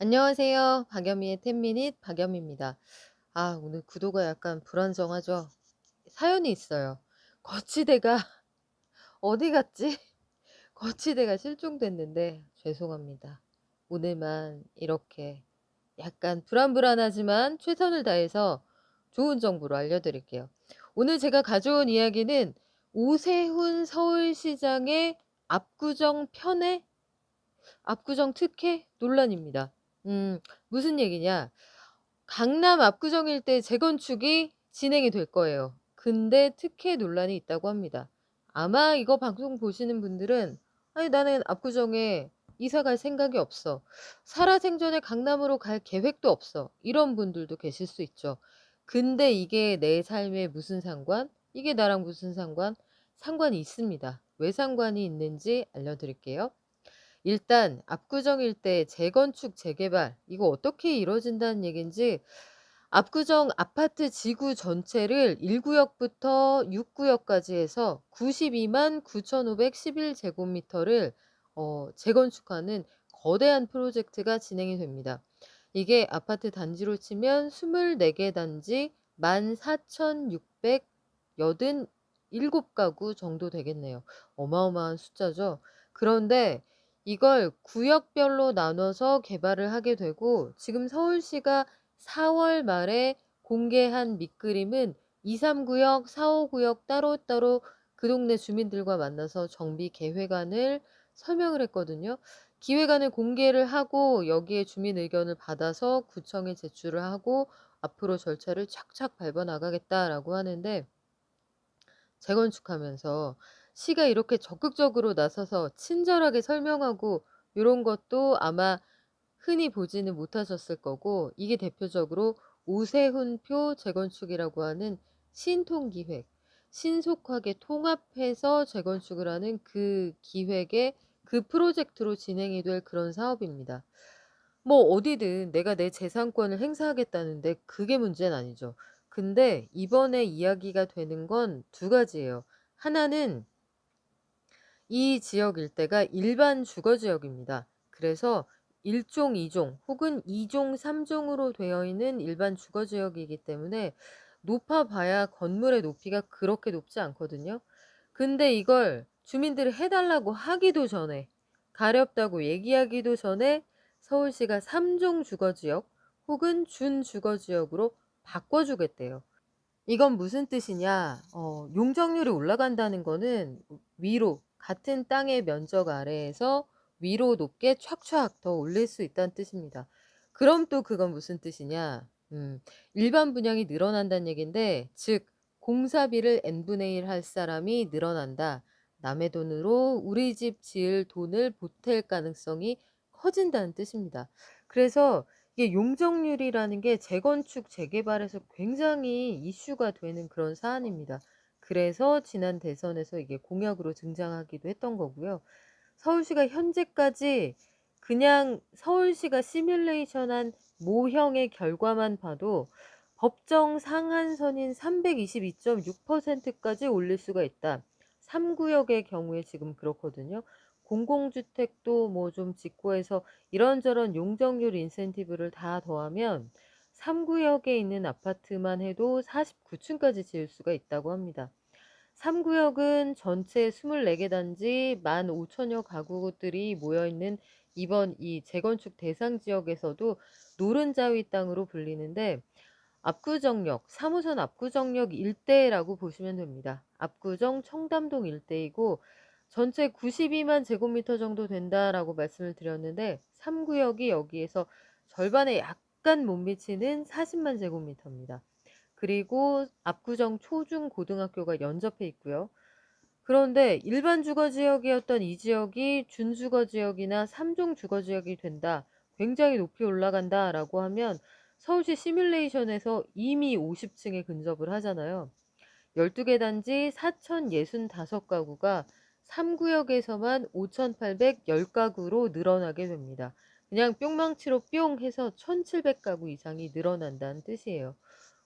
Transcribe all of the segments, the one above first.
안녕하세요. 박연미의 10미닛 박연미입니다. 아, 오늘 구도가 약간 불안정하죠? 사연이 있어요. 거치대가 어디 갔지? 거치대가 실종됐는데 죄송합니다. 오늘만 이렇게 약간 불안불안하지만 최선을 다해서 좋은 정보로 알려드릴게요. 오늘 제가 가져온 이야기는 오세훈 서울시장의 압구정 편애? 압구정 특혜 논란입니다. 음, 무슨 얘기냐? 강남 압구정 일대 재건축이 진행이 될 거예요. 근데 특혜 논란이 있다고 합니다. 아마 이거 방송 보시는 분들은 아니 나는 압구정에 이사 갈 생각이 없어. 살아생전에 강남으로 갈 계획도 없어. 이런 분들도 계실 수 있죠. 근데 이게 내 삶에 무슨 상관? 이게 나랑 무슨 상관? 상관이 있습니다. 왜 상관이 있는지 알려드릴게요. 일단 압구정 일대 재건축 재개발 이거 어떻게 이루어진다는 얘긴지 압구정 아파트 지구 전체를 1구역부터 6구역까지 해서 92만 9,511 제곱미터를 어, 재건축하는 거대한 프로젝트가 진행이 됩니다. 이게 아파트 단지로 치면 24개 단지 14,687가구 정도 되겠네요. 어마어마한 숫자죠. 그런데 이걸 구역별로 나눠서 개발을 하게 되고 지금 서울시가 4월 말에 공개한 밑그림은 2, 3구역, 4, 5구역 따로따로 그 동네 주민들과 만나서 정비 계획안을 설명을 했거든요. 기획안을 공개를 하고 여기에 주민 의견을 받아서 구청에 제출을 하고 앞으로 절차를 착착 밟아 나가겠다라고 하는데 재건축하면서 시가 이렇게 적극적으로 나서서 친절하게 설명하고 요런 것도 아마 흔히 보지는 못하셨을 거고 이게 대표적으로 오세훈표 재건축이라고 하는 신통 기획, 신속하게 통합해서 재건축을 하는 그 기획의 그 프로젝트로 진행이 될 그런 사업입니다. 뭐 어디든 내가 내 재산권을 행사하겠다는데 그게 문제는 아니죠. 근데 이번에 이야기가 되는 건 두 가지예요. 하나는 이 지역 일대가 일반 주거 지역입니다. 그래서 1종, 2종 혹은 2종, 3종으로 되어 있는 일반 주거 지역이기 때문에 높아 봐야 건물의 높이가 그렇게 높지 않거든요. 근데 이걸 주민들이 해달라고 하기도 전에 가렵다고 얘기하기도 전에 서울시가 3종 주거지역 혹은 준주거지역으로 바꿔주겠대요. 이건 무슨 뜻이냐? 어, 용적률이 올라간다는 거는 위로 같은 땅의 면적 아래에서 위로 높게 촥촥 더 올릴 수 있다는 뜻입니다. 그럼 또 그건 무슨 뜻이냐? 음, 일반 분양이 늘어난다는 얘긴데, 즉 공사비를 n분의 1 할 사람이 늘어난다. 남의 돈으로 우리 집 지을 돈을 보탤 가능성이 커진다는 뜻입니다. 그래서 이게 용적률이라는 게 재건축, 재개발에서 굉장히 이슈가 되는 그런 사안입니다. 그래서 지난 대선에서 이게 공약으로 등장하기도 했던 거고요. 서울시가 현재까지 그냥 서울시가 시뮬레이션한 모형의 결과만 봐도 법정 상한선인 322.6%까지 올릴 수가 있다. 3구역의 경우에 지금 그렇거든요. 공공주택도 뭐 좀 짓고 해서 이런저런 용적률 인센티브를 다 더하면 3구역에 있는 아파트만 해도 49층까지 지을 수가 있다고 합니다. 3구역은 전체 24개 단지 15,000여 가구들이 모여있는 이번 이 재건축 대상 지역에서도 노른자위 땅으로 불리는데 압구정역, 3호선 압구정역 일대라고 보시면 됩니다. 압구정 청담동 일대이고 전체 92만 제곱미터 정도 된다라고 말씀을 드렸는데 3구역이 여기에서 절반에 약 간 못 미치는 40만 제곱미터입니다. 그리고 압구정 초중 고등학교가 연접해 있고요. 그런데 일반 주거 지역이었던 이 지역이 준주거 지역이나 3종 주거 지역이 된다. 굉장히 높이 올라간다 라고 하면 서울시 시뮬레이션에서 이미 50층에 근접을 하잖아요. 12개 단지 4,065가구가 3구역에서만 5,810가구로 늘어나게 됩니다. 그냥 뿅망치로 뿅 해서 1,700가구 이상이 늘어난다는 뜻이에요.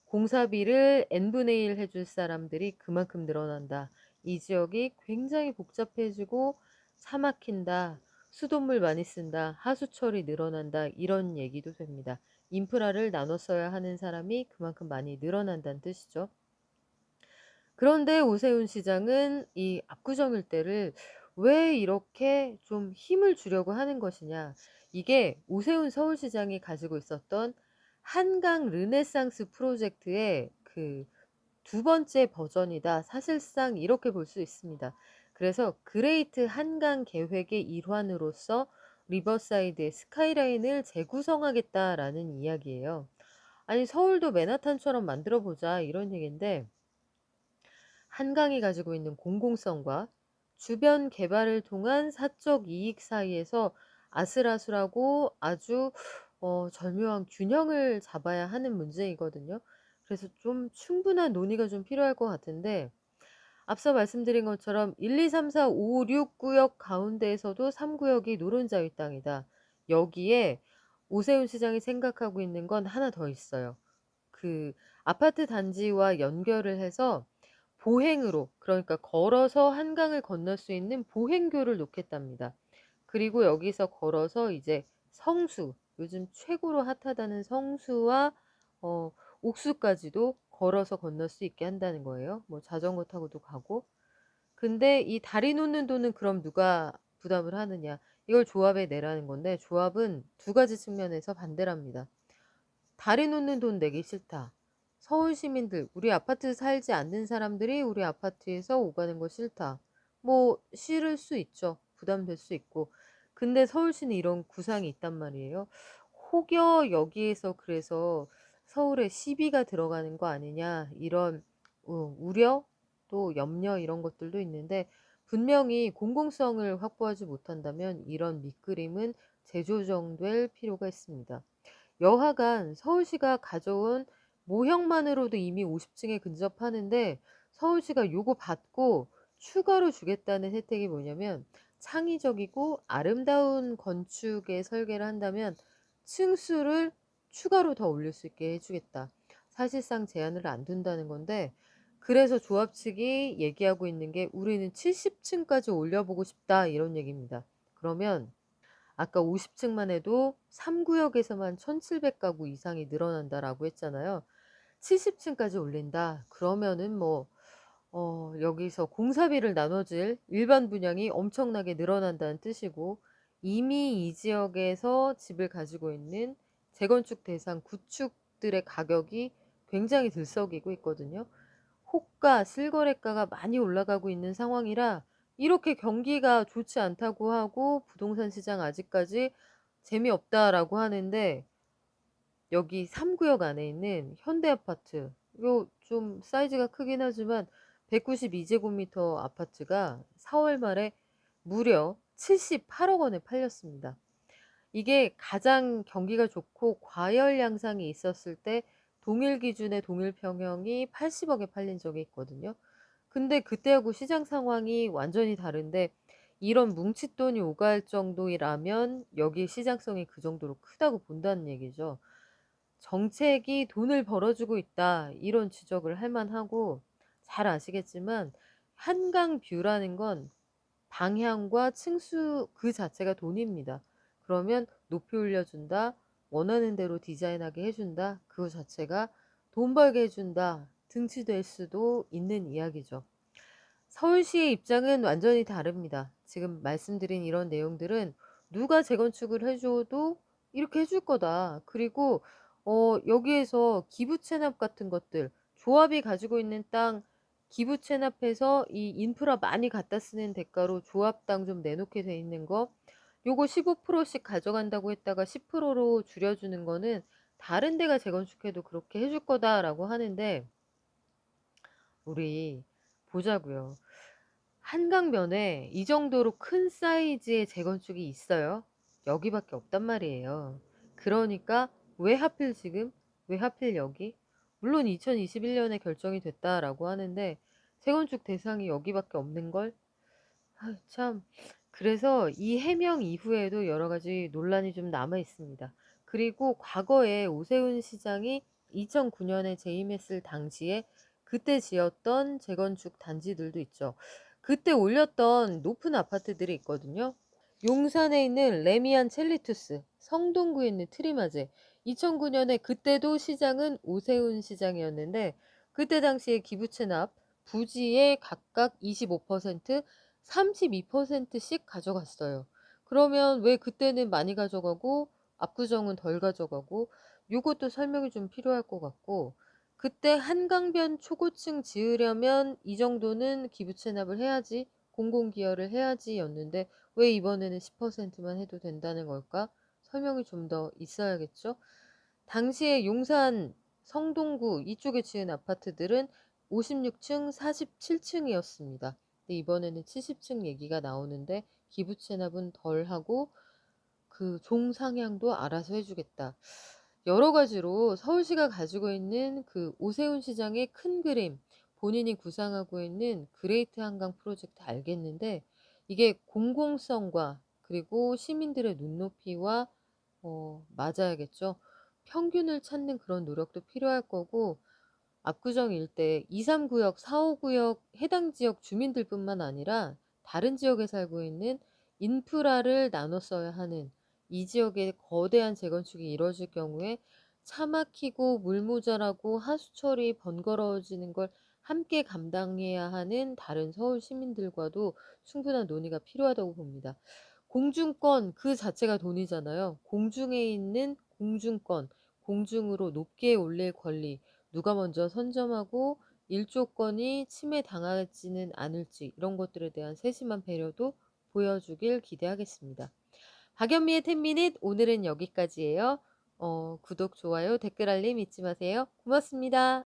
공사비를 n분의 1 해줄 사람들이 그만큼 늘어난다. 이 지역이 굉장히 복잡해지고 사 막힌다. 수돗물 많이 쓴다, 하수처리 늘어난다 이런 얘기도 됩니다. 인프라를 나눠 써야 하는 사람이 그만큼 많이 늘어난다는 뜻이죠. 그런데 오세훈 시장은 이 압구정 일대를 왜 이렇게 좀 힘을 주려고 하는 것이냐. 이게 오세훈 서울시장이 가지고 있었던 한강 르네상스 프로젝트의 그 두 번째 버전이다. 사실상 이렇게 볼 수 있습니다. 그래서 그레이트 한강 계획의 일환으로서 리버사이드의 스카이라인을 재구성하겠다라는 이야기예요. 아니 서울도 맨하탄처럼 만들어 보자 이런 얘기인데 한강이 가지고 있는 공공성과 주변 개발을 통한 사적 이익 사이에서 아슬아슬하고 아주 어, 절묘한 균형을 잡아야 하는 문제이거든요. 그래서 좀 충분한 논의가 좀 필요할 것 같은데 앞서 말씀드린 것처럼 1, 2, 3, 4, 5, 6 구역 가운데에서도 3구역이 노른자위 땅이다. 여기에 오세훈 시장이 생각하고 있는 건 하나 더 있어요. 그 아파트 단지와 연결을 해서 보행으로 그러니까 걸어서 한강을 건널 수 있는 보행교를 놓겠답니다. 그리고 여기서 걸어서 이제 성수 요즘 최고로 핫하다는 성수와 어, 옥수까지도 걸어서 건널 수 있게 한다는 거예요. 뭐 자전거 타고도 가고. 근데 이 다리 놓는 돈은 그럼 누가 부담을 하느냐? 이걸 조합에 내라는 건데 조합은 두 가지 측면에서 반대랍니다. 다리 놓는 돈 내기 싫다. 서울 시민들, 우리 아파트 살지 않는 사람들이 우리 아파트에서 오가는 거 싫다. 뭐 싫을 수 있죠. 부담될 수 있고. 근데 서울시는 이런 구상이 있단 말이에요. 혹여 여기에서 그래서 서울에 시비가 들어가는 거 아니냐 이런 어, 우려 또 염려 이런 것들도 있는데 분명히 공공성을 확보하지 못한다면 이런 밑그림은 재조정될 필요가 있습니다. 여하간 서울시가 가져온 모형만으로도 이미 50층에 근접하는데 서울시가 요거 받고 추가로 주겠다는 혜택이 뭐냐면 창의적이고 아름다운 건축의 설계를 한다면 층수를 추가로 더 올릴 수 있게 해주겠다. 사실상 제한을 안 둔다는 건데 그래서 조합 측이 얘기하고 있는 게 우리는 70층까지 올려보고 싶다 이런 얘기입니다. 그러면 아까 50층만 해도 3구역에서만 1700가구 이상이 늘어난다라고 했잖아요. 70층까지 올린다. 그러면은 뭐 어, 여기서 공사비를 나눠줄 일반 분양이 엄청나게 늘어난다는 뜻이고 이미 이 지역에서 집을 가지고 있는 재건축 대상 구축들의 가격이 굉장히 들썩이고 있거든요. 호가, 실거래가가 많이 올라가고 있는 상황이라 이렇게 경기가 좋지 않다고 하고 부동산 시장 아직까지 재미없다라고 하는데 여기 3구역 안에 있는 현대 아파트 요 좀 사이즈가 크긴 하지만 192제곱미터 아파트가 4월 말에 무려 78억 원에 팔렸습니다. 이게 가장 경기가 좋고 과열 양상이 있었을 때 동일 기준의 동일 평형이 80억에 팔린 적이 있거든요. 근데 그때하고 시장 상황이 완전히 다른데 이런 뭉칫돈이 오갈 정도라면 여기 시장성이 그 정도로 크다고 본다는 얘기죠. 정책이 돈을 벌어주고 있다 이런 지적을 할 만하고 잘 아시겠지만 한강 뷰라는 건 방향과 층수 그 자체가 돈입니다. 그러면 높이 올려준다, 원하는 대로 디자인하게 해준다, 그거 자체가 돈 벌게 해준다, 등치될 수도 있는 이야기죠. 서울시의 입장은 완전히 다릅니다. 지금 말씀드린 이런 내용들은 누가 재건축을 해줘도 이렇게 해줄 거다. 그리고 어, 여기에서 기부 체납 같은 것들, 조합이 가지고 있는 땅 기부 체납해서 이 인프라 많이 갖다 쓰는 대가로 조합당 좀 내놓게 돼 있는 거, 요거 15%씩 가져간다고 했다가 10%로 줄여주는 거는 다른 데가 재건축해도 그렇게 해줄 거다라고 하는데, 우리 보자고요. 한강변에 이 정도로 큰 사이즈의 재건축이 있어요. 여기밖에 없단 말이에요. 그러니까 왜 하필 지금? 왜 하필 여기? 물론 2021년에 결정이 됐다라고 하는데 재건축 대상이 여기밖에 없는 걸? 아, 참. 그래서 이 해명 이후에도 여러 가지 논란이 좀 남아 있습니다. 그리고 과거에 오세훈 시장이 2009년에 재임했을 당시에 그때 지었던 재건축 단지들도 있죠. 그때 올렸던 높은 아파트들이 있거든요. 용산에 있는 레미안 첼리투스, 성동구에 있는 트리마제. 2009년에 그때도 시장은 오세훈 시장이었는데 그때 당시에 기부 체납 부지에 각각 25%, 32%씩 가져갔어요. 그러면 왜 그때는 많이 가져가고 압구정은 덜 가져가고 요것도 설명이 좀 필요할 것 같고 그때 한강변 초고층 지으려면 이 정도는 기부 체납을 해야지 공공기여를 해야지였는데 왜 이번에는 10%만 해도 된다는 걸까? 설명이 좀 더 있어야겠죠? 당시에 용산 성동구 이쪽에 지은 아파트들은 56층, 47층이었습니다. 근데 이번에는 70층 얘기가 나오는데 기부 체납은 덜 하고 그 종상향도 알아서 해주겠다. 여러 가지로 서울시가 가지고 있는 그 오세훈 시장의 큰 그림, 본인이 구상하고 있는 그레이트 한강 프로젝트 알겠는데 이게 공공성과 그리고 시민들의 눈높이와 어, 맞아야겠죠. 평균을 찾는 그런 노력도 필요할 거고 압구정 일대 2, 3구역, 4, 5구역 해당 지역 주민들뿐만 아니라 다른 지역에 살고 있는 인프라를 나눠 써야 하는 이 지역에 거대한 재건축이 이루어질 경우에 차 막히고 물 모자라고 하수 처리 번거로워지는 걸 함께 감당해야 하는 다른 서울 시민들과도 충분한 논의가 필요하다고 봅니다. 공중권 그 자체가 돈이잖아요. 공중에 있는 공중권, 공중으로 높게 올릴 권리, 누가 먼저 선점하고 일조권이 침해당하지는 않을지 이런 것들에 대한 세심한 배려도 보여주길 기대하겠습니다. 박연미의 10미닛 오늘은 여기까지예요. 어, 구독, 좋아요, 댓글 알림 잊지 마세요. 고맙습니다.